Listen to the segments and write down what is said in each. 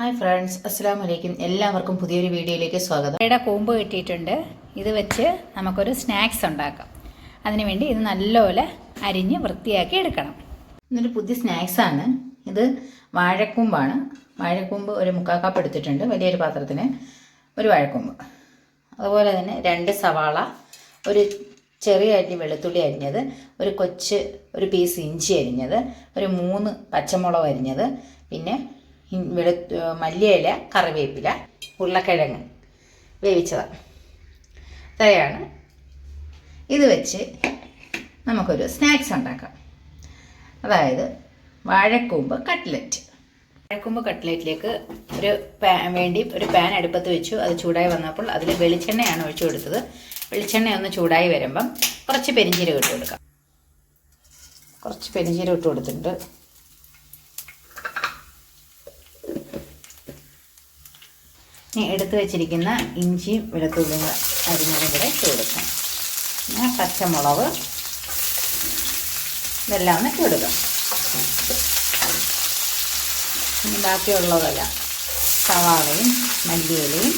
Hi friends അസ്സാം വലൈക്കും എല്ലാവർക്കും പുതിയൊരു വീഡിയോയിലേക്ക് സ്വാഗതം. ഇവിടെ കൂമ്പ് കിട്ടിയിട്ടുണ്ട്. ഇത് വെച്ച് നമുക്കൊരു സ്നാക്സ് ഉണ്ടാക്കാം. അതിനുവേണ്ടി ഇത് നല്ലപോലെ അരിഞ്ഞ് വൃത്തിയാക്കി എടുക്കണം. ഇന്നൊരു പുതിയ സ്നാക്സാണ് ഇത് വാഴക്കൂമ്പാണ്. വാഴക്കൂമ്പ് ഒരു മുക്കാൽ കപ്പ് എടുത്തിട്ടുണ്ട്. വലിയൊരു പാത്രത്തിന് ഒരു വാഴക്കൂമ്പ്. അതുപോലെ തന്നെ രണ്ട് സവാള ഒരു ചെറിയ അരിഞ്ഞ് വെളുത്തുള്ളി അരിഞ്ഞത് ഒരു കൊച്ച് ഒരു പീസ് ഇഞ്ചി അരിഞ്ഞത് ഒരു മൂന്ന് പച്ചമുളക് അരിഞ്ഞത് പിന്നെ വെളുത്തു മല്ലിയില കറിവേപ്പില ഉരുളക്കിഴങ്ങ് വേവിച്ചതാണ് ഇത്രയാണ്. ഇത് വെച്ച് നമുക്കൊരു സ്നാക്സ് ഉണ്ടാക്കാം. അതായത് വാഴക്കൂമ്പ് കട്ട്ലറ്റ്. വാഴക്കൂമ്പ് കട്ട്ലറ്റിലേക്ക് ഒരു പാൻ വേണ്ടി ഒരു പാൻ അടുപ്പത്ത് വെച്ചു. അത് ചൂടായി വന്നപ്പോൾ അതിൽ വെളിച്ചെണ്ണയാണ് ഒഴിച്ചു കൊടുത്തത്. വെളിച്ചെണ്ണ ഒന്ന് ചൂടായി വരുമ്പം കുറച്ച് പെരിഞ്ചീരകം ഇട്ട് കൊടുക്കാം. കുറച്ച് പെരിഞ്ചീരകം ഇട്ട് കൊടുത്തിട്ടുണ്ട്. ഇനി എടുത്തു വെച്ചിരിക്കുന്ന ഇഞ്ചിയും വെളുത്തുള്ളിയും അരിഞ്ഞതും കൂടെ ഇട്ട് കൊടുക്കാം. പിന്നെ പച്ചമുളക് ഇതെല്ലാം ഒന്ന് ഇട്ട് കൊടുക്കാം. ബാക്കിയുള്ളതെല്ലാം സവാളയും മല്ലിയിലയും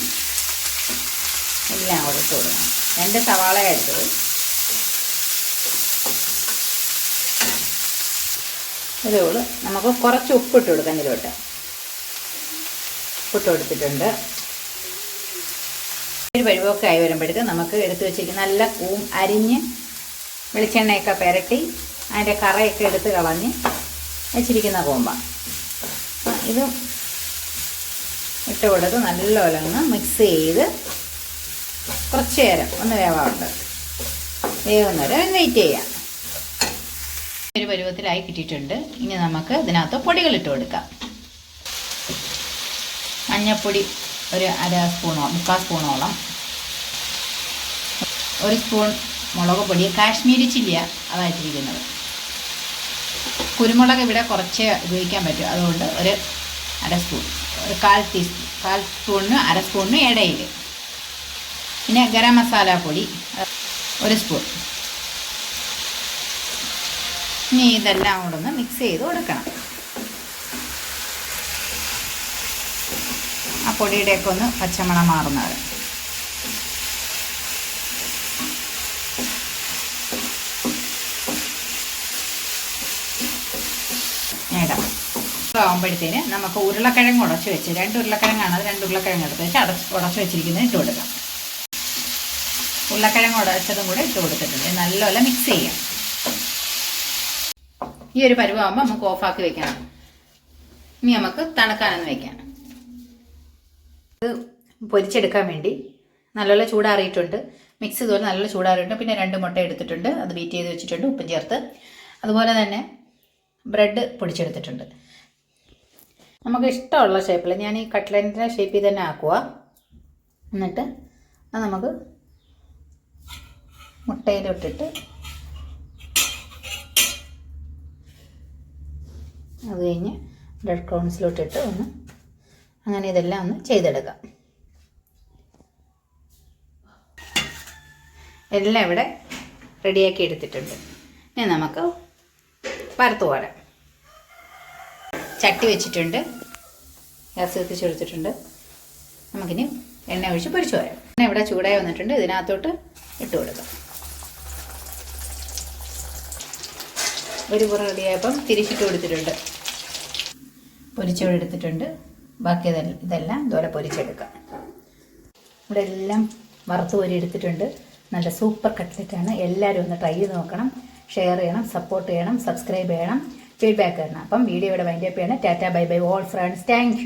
എല്ലാം കൂടെ ഇട്ട് കൊടുക്കണം രണ്ട് സവാള എടുത്തത് ഇതേ നമുക്ക് കുറച്ച് ഉപ്പിട്ട് കൊടുക്കാം ഇതിലോട്ട്. ഉപ്പിട്ട് കൊടുത്തിട്ടുണ്ട്. ഒരു പരിവൊക്കെ ആയി വരുമ്പോഴേക്ക് നമുക്ക് എടുത്തു വെച്ചിരിക്കുന്ന നല്ല കൂം അരിഞ്ഞ് വെളിച്ചെണ്ണയൊക്കെ പുരട്ടി അതിന്റെ കറയൊക്കെ എടുത്ത് കളഞ്ഞ് വെച്ചിരിക്കുന്ന കൂമ്പ ഇത് ഇട്ട് കൊടുത്ത് നല്ലപോലെ ഒന്ന് മിക്സ് ചെയ്ത് കുറച്ച് നേരം ഒന്ന് വേവാറുണ്ട് വേവുന്നവരെ വെയിറ്റ് ചെയ്യാം. ഒരു പരുവത്തിലായി കിട്ടിയിട്ടുണ്ട്. ഇനി നമുക്ക് ഇതിനകത്ത് പൊടികൾ ഇട്ട് കൊടുക്കാം. മഞ്ഞൾപ്പൊടി ഒരു അര സ്പൂണോ മുക്കാൽ സ്പൂണോളം. ഒരു സ്പൂൺ മുളക് പൊടി കാശ്മീരി ചില്ലിയ അതായിട്ടിരിക്കുന്നത് കുരുമുളക് ഇവിടെ കുറച്ച് ഉപയോഗിക്കാൻ പറ്റും. അതുകൊണ്ട് ഒരു അര സ്പൂൺ ഒരു കാൽ ടീസ്പൂൺ കാൽ സ്പൂണിന് അര സ്പൂണിന് ഇടയിൽ പിന്നെ ഗരം മസാല പൊടി ഒരു സ്പൂൺ. ഇനി ഇതെല്ലാം കൂടെ ഒന്ന് മിക്സ് ചെയ്ത് കൊടുക്കണം. ആ പൊടിയുടെയൊക്കെ ഒന്ന് പച്ചമണം മാറുന്നത്. ഇടാം. ആകുമ്പോഴത്തേന് നമുക്ക് ഉരുളക്കിഴങ്ങ് ഉടച്ച് വെച്ച് രണ്ട് ഉരുളക്കിഴങ്ങാണ് അത് രണ്ട് ഉരുളക്കിഴങ്ങ് എടുത്ത് വെച്ച് അടച്ച് ഉടച്ച് വെച്ചിരിക്കുന്നത് ഇട്ട് കൊടുക്കാം. ഉരുളക്കിഴങ്ങ് ഉടച്ചതും കൂടെ ഇട്ട് കൊടുത്തിട്ടുണ്ട്. നല്ലപോലെ മിക്സ് ചെയ്യാം. ഈ ഒരു പരുവാകുമ്പോൾ നമുക്ക് ഓഫാക്കി വെക്കണം ഇനി നമുക്ക് തണുക്കാനൊന്ന് വെക്കാം. ഇത് പൊരിച്ചെടുക്കാൻ വേണ്ടി നല്ലപോലെ ചൂടാറിയിട്ടുണ്ട്. മിക്സ് ഇതുപോലെ നല്ല ചൂടാറിയിട്ടുണ്ട്. പിന്നെ രണ്ട് മുട്ട എടുത്തിട്ടുണ്ട്. അത് ബീറ്റ് ചെയ്ത് വെച്ചിട്ടുണ്ട്. ഉപ്പും ചേർത്ത്. അതുപോലെ തന്നെ ബ്രെഡ് പൊടിച്ചെടുത്തിട്ടുണ്ട്. നമുക്ക് ഇഷ്ടമുള്ള ഷേപ്പിൽ ഞാൻ ഈ കട്ട്ലറ്റിന്റെ ഷേപ്പിൽ തന്നെ ആക്കുക എന്നിട്ട് അത് നമുക്ക് മുട്ടയിലിട്ടിട്ട് അത് കഴിഞ്ഞ് ബ്രെഡ് ക്രോൺസിലോട്ടിട്ട് ഒന്ന് അങ്ങനെ ഇതെല്ലാം ഒന്ന് ചെയ്തെടുക്കാം. എല്ലാം ഇവിടെ റെഡിയാക്കി എടുത്തിട്ടുണ്ട്. ഇനി നമുക്ക് പരത്ത് പോരാം. ചട്ടി വെച്ചിട്ടുണ്ട്. ഗ്യാസ് കത്തിച്ച് കൊടുത്തിട്ടുണ്ട്. നമുക്കിനി എണ്ണ ഒഴിച്ച് പൊരിച്ചു പോരാം. എണ്ണ ഇവിടെ ചൂടായി വന്നിട്ടുണ്ട്. ഇതിനകത്തോട്ട് ഇട്ട് കൊടുക്കാം. ഒരു പുറം റെഡിയായപ്പം തിരിച്ചിട്ട് കൊടുത്തിട്ടുണ്ട്. പൊരിച്ചെടുത്തിട്ടുണ്ട് ബാക്കി ഇതെല്ലാം ഇതുപോലെ പൊരിച്ചെടുക്കാം. ഇവിടെ എല്ലാം വറുത്ത് കോരി എടുത്തിട്ടുണ്ട്. നല്ല സൂപ്പർ കട്ട്ലറ്റാണ് എല്ലാവരും ഒന്ന് ട്രൈ ചെയ്ത് നോക്കണം. ഷെയർ ചെയ്യണം സപ്പോർട്ട് ചെയ്യണം സബ്സ്ക്രൈബ് ചെയ്യണം. ഫീഡ്ബാക്ക് തരണം. അപ്പം വീഡിയോ ഇവിടെ വൈൻഡപ്പ് ചെയ്യണം. Tata bye bye all friends. Thank